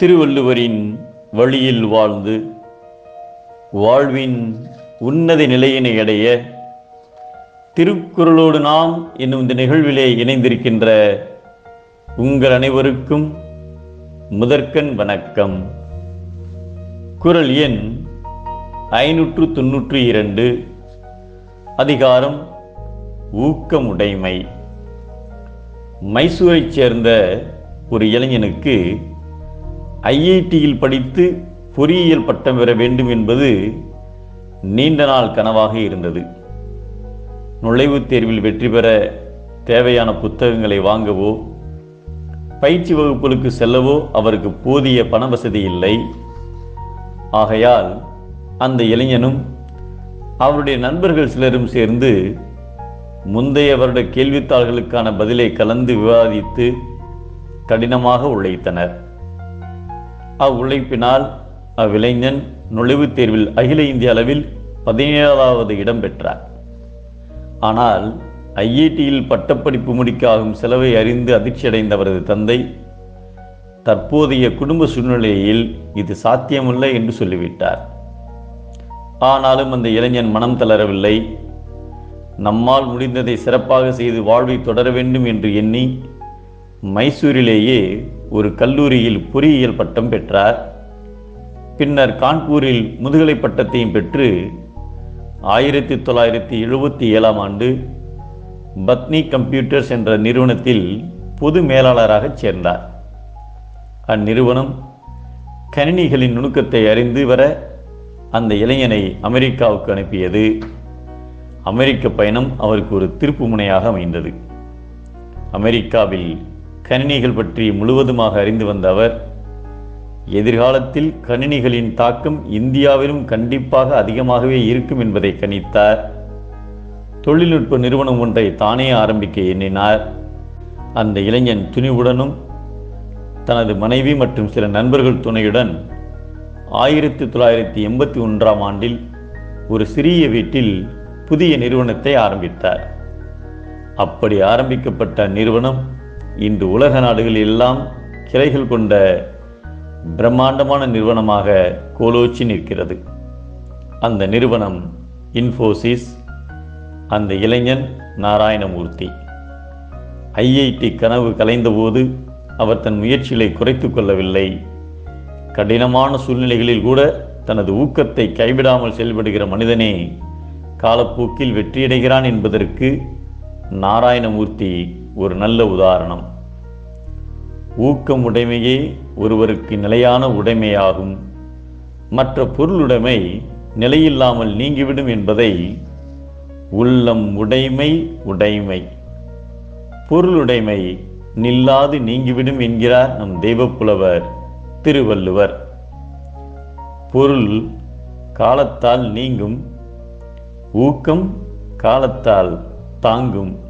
திருவள்ளுவரின் வழியில் வாழ்ந்து வாழ்வின் உன்னத நிலையினை அடைய திருக்குறளோடு நாம் என்னும் இந்த நிகழ்விலே இணைந்திருக்கின்ற உங்கள் அனைவருக்கும் முதற்கண் வணக்கம். குறள் எண் ஐநூற்று தொன்னூற்றி இரண்டு. அதிகாரம் ஊக்கமுடைமை. மைசூரைச் சேர்ந்த ஒரு இளைஞனுக்கு ஐஐடியில் படித்து பொறியியல் பட்டம் பெற வேண்டும் என்பது நீண்ட நாள் கனவாக இருந்தது. நுழைவுத் தேர்வில் வெற்றி பெற தேவையான புத்தகங்களை வாங்கவோ பயிற்சி வகுப்புகளுக்கு செல்லவோ அவருக்கு போதிய பண வசதி இல்லை. ஆகையால் அந்த இளைஞனும் அவருடைய நண்பர்கள் சிலரும் சேர்ந்து முந்தைய வருட கேள்வித்தாள்களுக்கான பதிலை கலந்து விவாதித்து கடினமாக உழைத்தனர். அவ்வுழைப்பினால் அவ்விளைஞன் நுழைவுத் தேர்வில் அகில இந்திய அளவில் பதினேழாவது இடம் பெற்றார். ஆனால் ஐஐடியில் பட்டப்படிப்பு முடிக்க ஆகும் செலவை அறிந்து அதிர்ச்சியடைந்த அவரது தந்தை தற்போதைய குடும்ப சூழ்நிலையில் இது சாத்தியமில்லை என்று சொல்லிவிட்டார். ஆனாலும் அந்த இளைஞன் மனம் தளரவில்லை. நம்மால் முடிந்ததை சிறப்பாக செய்து வாழ்வை தொடர வேண்டும் என்று எண்ணி மைசூரிலேயே ஒரு கல்லூரியில் பொறியியல் பட்டம் பெற்றார். பின்னர் கான்பூரில் முதுகலை பட்டத்தையும் பெற்று ஆயிரத்தி தொள்ளாயிரத்தி எழுபத்தி ஏழாம் ஆண்டு பத்னி கம்ப்யூட்டர்ஸ் என்ற நிறுவனத்தில் பொது மேலாளராக சேர்ந்தார். அந்நிறுவனம் கணினிகளின் நுணுக்கத்தை அறிந்து வர அந்த இளைஞனை அமெரிக்காவுக்கு அனுப்பியது. அமெரிக்க பயணம் அவருக்கு ஒரு திருப்பு முனையாக அமைந்தது. அமெரிக்காவில் கணினிகள் பற்றி முழுவதுமாக அறிந்து வந்த அவர் எதிர்காலத்தில் கணினிகளின் தாக்கம் இந்தியாவிலும் கண்டிப்பாக அதிகமாகவே இருக்கும் என்பதை கணித்தார். தொழில்நுட்ப நிறுவனம் ஒன்றை தானே ஆரம்பிக்க எண்ணினார். அந்த இளைஞன் துணிவுடனும் தனது மனைவி மற்றும் சில நண்பர்கள் துணையுடன் ஆயிரத்தி தொள்ளாயிரத்தி எண்பத்தி ஒன்றாம் ஆண்டில் ஒரு சிறிய வீட்டில் புதிய நிறுவனத்தை ஆரம்பித்தார். அப்படி ஆரம்பிக்கப்பட்ட நிறுவனம் இன்று உலக நாடுகளில் எல்லாம் கிளைகள் கொண்ட பிரம்மாண்டமான நிறுவனமாக கோலோச்சி நிற்கிறது. அந்த நிறுவனம் இன்ஃபோசிஸ் அந்த இளைஞன் நாராயணமூர்த்தி. ஐஐடி கனவு கலைந்தபோது அவர் தன் முயற்சிகளை குறைத்து கொள்ளவில்லை. கடினமான சூழ்நிலைகளில் கூட தனது ஊக்கத்தை கைவிடாமல் செயல்படுகிற மனிதனே காலப்போக்கில் வெற்றியடைகிறான் என்பதற்கு நாராயணமூர்த்தி ஒரு நல்ல உதாரணம். ஊக்கம் உடைமையே ஒருவருக்கு நிலையான உடைமையாகும். மற்ற பொருளுடைமை நிலையில்லாமல் நீங்கிவிடும் என்பதை உள்ளம் உடைமை உடைமை. பொருளுடைமை நில்லாது நீங்கிவிடும் என்கிறார் நம் தெய்வப்புலவர் திருவள்ளுவர். பொருள் காலத்தால் நீங்கும் ஊக்கம் காலத்தால் தாங்கும்.